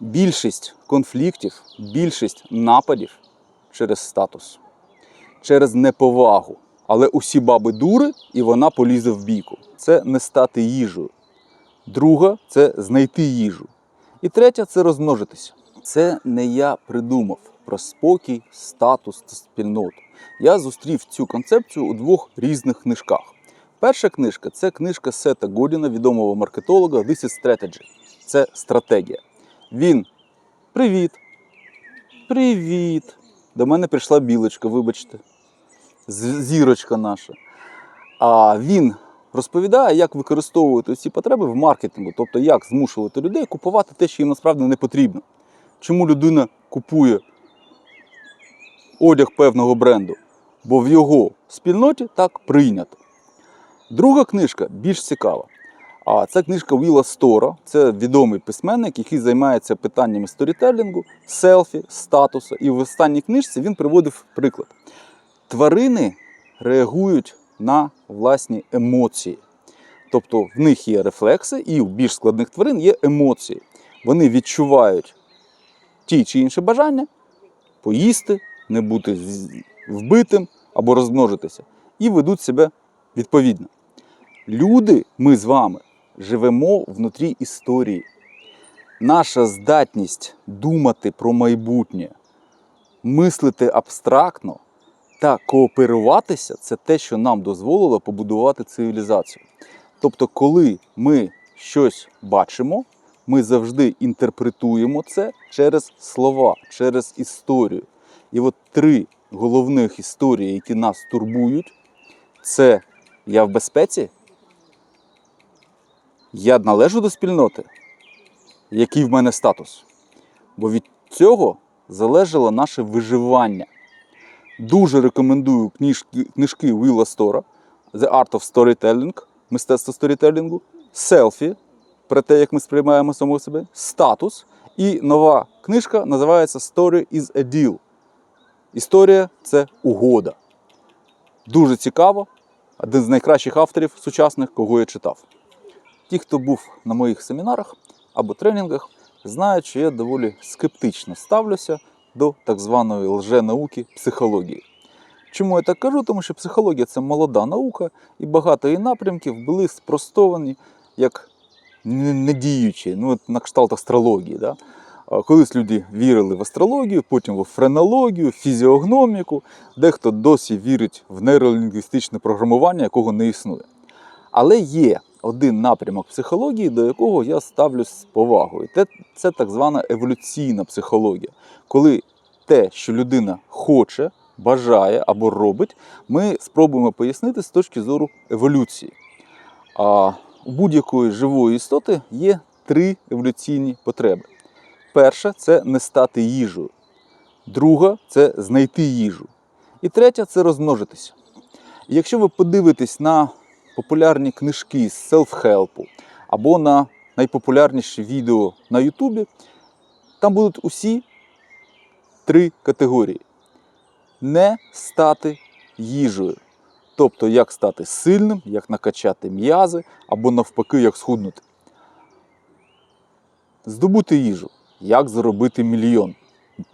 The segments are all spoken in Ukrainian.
Більшість конфліктів, більшість нападів через статус, через неповагу. Але усі баби дури, і вона полізе в бійку. Це не стати їжею. Друга це знайти їжу. І третя це розмножитися. Це не я придумав про спокій, статус та спільноту. Я зустрів цю концепцію у двох різних книжках. Перша книжка це книжка Сета Годіна, відомого маркетолога This is Strategy. Це стратегія. Він привіт. Привіт. До мене прийшла білочка, вибачте. Зірочка наша. А він розповідає, як використовувати ці потреби в маркетингу, тобто як змушувати людей купувати те, що їм насправді не потрібно. Чому людина купує одяг певного бренду? Бо в його спільноті так прийнято. Друга книжка більш цікава. А це книжка Віла Стора. Це відомий письменник, який займається питаннями сторітелінгу, селфі, статусу. І в останній книжці він приводив приклад. Тварини реагують на власні емоції. Тобто в них є рефлекси, і у більш складних тварин є емоції. Вони відчувають ті чи інші бажання поїсти, не бути вбитим або розмножитися, і ведуть себе відповідно. Люди, ми з вами, живемо внутрі історії. Наша здатність думати про майбутнє, мислити абстрактно та кооперуватися це те, що нам дозволило побудувати цивілізацію. Тобто, коли ми щось бачимо, ми завжди інтерпретуємо це через слова, через історію. І от три головних історії, які нас турбують, це я в безпеці, я належу до спільноти, який в мене статус. Бо від цього залежало наше виживання. Дуже рекомендую книжки, книжки Вілла Стора The Art of Storytelling, мистецтво сторітелінгу, селфі про те, як ми сприймаємо самого себе, статус. І нова книжка називається Story is a Deal. Історія це угода. Дуже цікаво. Один з найкращих авторів сучасних, кого я читав. Ті, хто був на моїх семінарах або тренінгах, знають, що я доволі скептично ставлюся до так званої лженауки психології. Чому я так кажу? Тому що психологія це молода наука, і багато її напрямків були спростовані як недіючі, ну, на кшталт астрології. Да? Колись люди вірили в астрологію, потім в френологію, фізіогноміку, дехто досі вірить в нейролінгвістичне програмування, якого не існує. Але є один напрямок психології, до якого я ставлюсь з повагою. Те- Це так звана еволюційна психологія. Коли те, що людина хоче, бажає або робить, ми спробуємо пояснити з точки зору еволюції. А у будь-якої живої істоти є три еволюційні потреби. Перша це не стати їжею. Друга це знайти їжу. І третя це розмножитися. І якщо ви подивитесь на популярні книжки з селф-хелпу або на найпопулярніші відео на Ютубі, там будуть усі три категорії: не стати їжею. Тобто, як стати сильним, як накачати м'язи, або навпаки, як схуднути. Здобути їжу, як заробити мільйон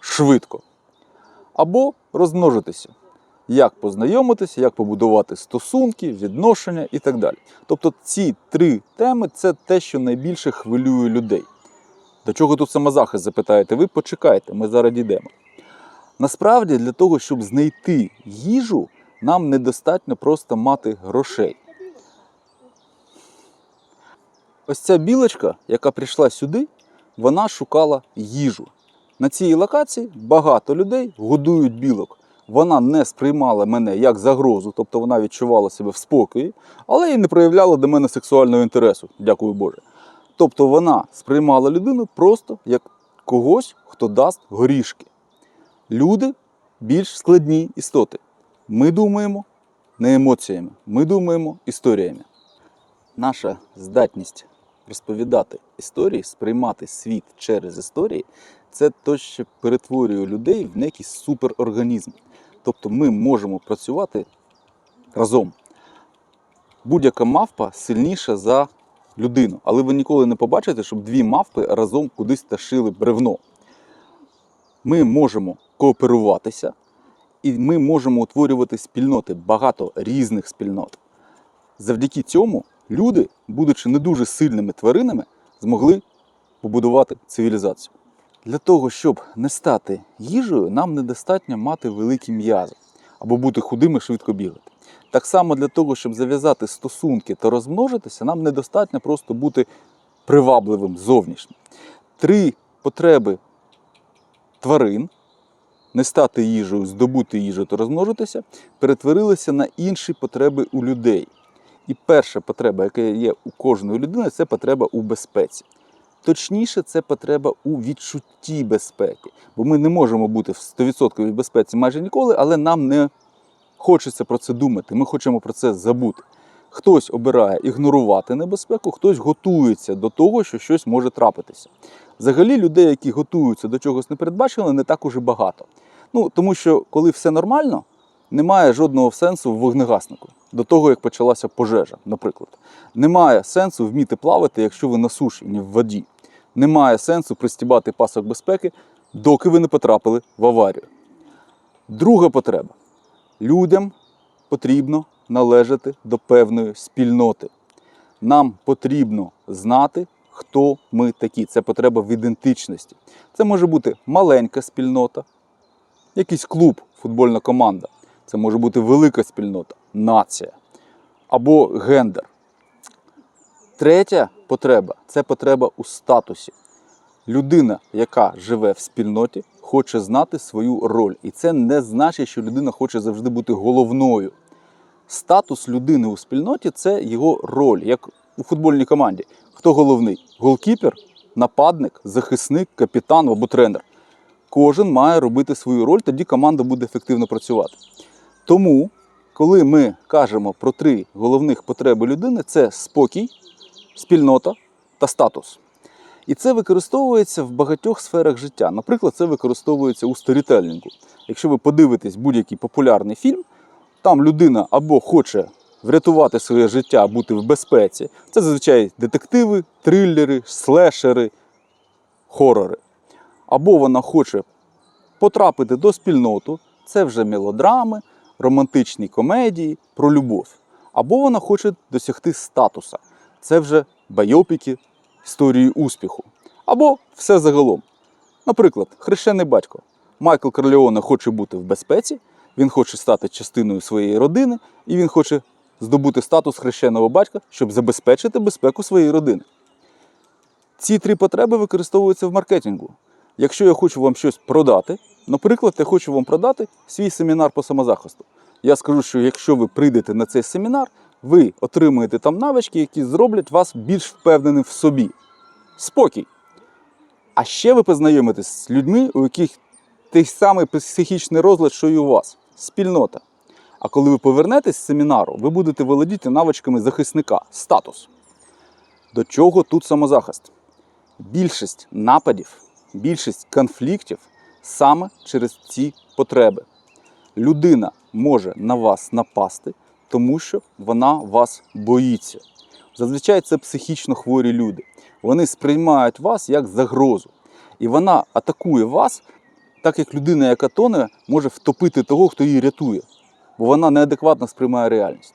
швидко. Або розмножитися, як познайомитися, як побудувати стосунки, відношення і так далі. Тобто ці три теми це те, що найбільше хвилює людей. До чого тут самозахист, запитаєте? Ви почекайте, ми зараз дійдемо. Насправді, для того, щоб знайти їжу, нам недостатньо просто мати грошей. Ось ця білочка, яка прийшла сюди, вона шукала їжу. На цій локації багато людей годують білок. Вона не сприймала мене як загрозу, тобто вона відчувала себе в спокої, але і не проявляла до мене сексуального інтересу, дякую Боже. Тобто вона сприймала людину просто як когось, хто дасть горішки. Люди більш складні істоти. Ми думаємо не емоціями, ми думаємо історіями. Наша здатність розповідати історії, сприймати світ через історії це те, що перетворює людей в некий суперорганізм. Тобто ми можемо працювати разом. Будь-яка мавпа сильніша за людину, але ви ніколи не побачите, щоб дві мавпи разом кудись тащили бревно. Ми можемо кооперуватися, і ми можемо утворювати спільноти, багато різних спільнот. Завдяки цьому люди, будучи не дуже сильними тваринами, змогли побудувати цивілізацію. Для того, щоб не стати їжею, нам недостатньо мати великі м'язи або бути худим і швидко бігати. Так само для того, щоб зав'язати стосунки та розмножитися, нам недостатньо просто бути привабливим зовнішнім. Три потреби тварин не стати їжею, здобути їжу та розмножитися, перетворилися на інші потреби у людей. І перша потреба, яка є у кожної людини, це потреба у безпеці. Точніше, це потреба у відчутті безпеки. Бо ми не можемо бути в 100% безпеці майже ніколи, але нам не хочеться про це думати. Ми хочемо про це забути. Хтось обирає ігнорувати небезпеку, хтось готується до того, що щось може трапитися. Взагалі, людей, які готуються до чогось непередбаченого, не так уже багато. Ну, тому що коли все нормально, немає жодного сенсу в вогнегаснику до того, як почалася пожежа, наприклад. Немає сенсу вміти плавати, якщо ви на суші, не в воді. Немає сенсу пристібати пасок безпеки, доки ви не потрапили в аварію. Друга потреба. Людям потрібно належати до певної спільноти. Нам потрібно знати, хто ми такі. Це потреба в ідентичності. Це може бути маленька спільнота, якийсь клуб, футбольна команда. Це може бути велика спільнота, нація або гендер. Третя потреба це потреба у статусі. Людина, яка живе в спільноті, хоче знати свою роль. І це не значить, що людина хоче завжди бути головною. Статус людини у спільноті це його роль, як у футбольній команді. Хто головний? Голкіпер, нападник, захисник, капітан або тренер. Кожен має робити свою роль, тоді команда буде ефективно працювати. Тому, коли ми кажемо про три головних потреби людини, це спокій, спільнота та статус. І це використовується в багатьох сферах життя. Наприклад, це використовується у сторітелінгу. Якщо ви подивитесь будь-який популярний фільм, там людина або хоче врятувати своє життя, бути в безпеці. Це зазвичай детективи, трилери, слешери, хорори. Або вона хоче потрапити до спільноту, це вже мелодрами, романтичні комедії про любов. Або вона хоче досягти статуса. Це вже байопіки, історії успіху. Або все загалом. Наприклад, хрещений батько. Майкл Корлеоне хоче бути в безпеці, він хоче стати частиною своєї родини, і він хоче здобути статус хрещеного батька, щоб забезпечити безпеку своєї родини. Ці три потреби використовуються в маркетингу. Якщо я хочу вам щось продати, наприклад, я хочу вам продати свій семінар по самозахисту. Я скажу, що якщо ви прийдете на цей семінар, ви отримаєте там навички, які зроблять вас більш впевненим в собі. Спокій. А ще ви познайомитесь з людьми, у яких той самий психічний розлад, що і у вас спільнота. А коли ви повернетесь з семінару, ви будете володіти навичками захисника, статус. До чого тут самозахист? Більшість нападів, більшість конфліктів саме через ці потреби. Людина може на вас напасти, тому що вона вас боїться. Зазвичай це психічно хворі люди. Вони сприймають вас як загрозу. І вона атакує вас, так як людина, яка тоне, може втопити того, хто її рятує, бо вона неадекватно сприймає реальність.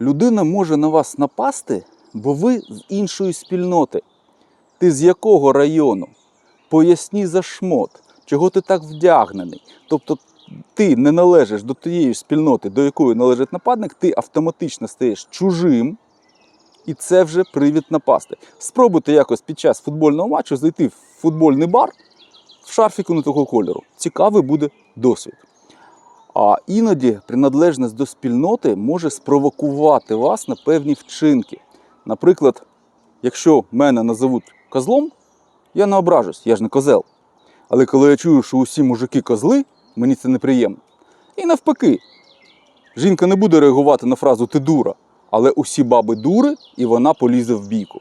Людина може на вас напасти, бо ви з іншої спільноти. Ти з якого району? Поясні за шмот, чого ти так вдягнений. Тобто ти не належиш до тієї спільноти, до якої належить нападник, ти автоматично стаєш чужим, і це вже привід напасти. Спробуйте якось під час футбольного матчу зайти в футбольний бар в шарфіку не того кольору. Цікавий буде досвід. А іноді приналежність до спільноти може спровокувати вас на певні вчинки. Наприклад, якщо мене назовуть козлом, я не ображусь, я ж не козел. Але коли я чую, що усі мужики козли, мені це неприємно. І навпаки, жінка не буде реагувати на фразу ти дура, але усі баби дури, і вона полізе в бійку.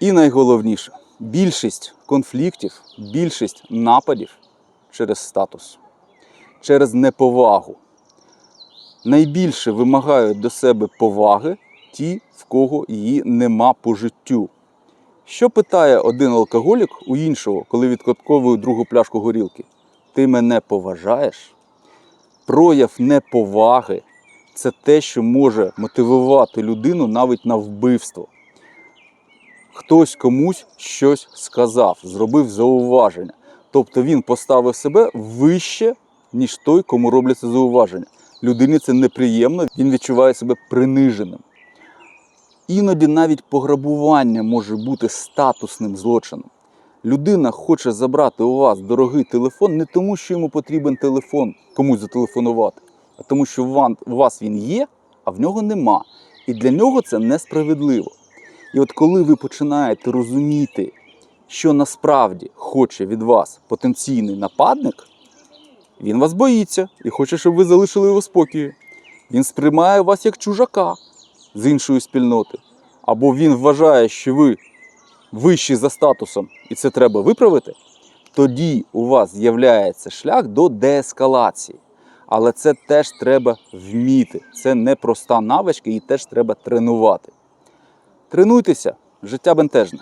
І найголовніше, більшість конфліктів, більшість нападів через статус, через неповагу. Найбільше вимагають до себе поваги ті, в кого її нема по життю. Що питає один алкоголік у іншого, коли відкатковує другу пляшку горілки? Ти мене поважаєш? Прояв неповаги це те, що може мотивувати людину навіть на вбивство. Хтось комусь щось сказав, зробив зауваження. Тобто він поставив себе вище, ніж той, кому робляться зауваження. Людині це неприємно, він відчуває себе приниженим. Іноді навіть пограбування може бути статусним злочином. Людина хоче забрати у вас дорогий телефон не тому, що йому потрібен телефон комусь зателефонувати, а тому, що у вас він є, а в нього нема. І для нього це несправедливо. І от коли ви починаєте розуміти, що насправді хоче від вас потенційний нападник, він вас боїться і хоче, щоб ви залишили його в спокої. Він сприймає вас як чужака з іншої спільноти. Або він вважає, що ви вищі за статусом, і це треба виправити, тоді у вас з'являється шлях до деескалації. Але це теж треба вміти. Це не проста навичка, її теж треба тренувати. Тренуйтеся, життя бентежне.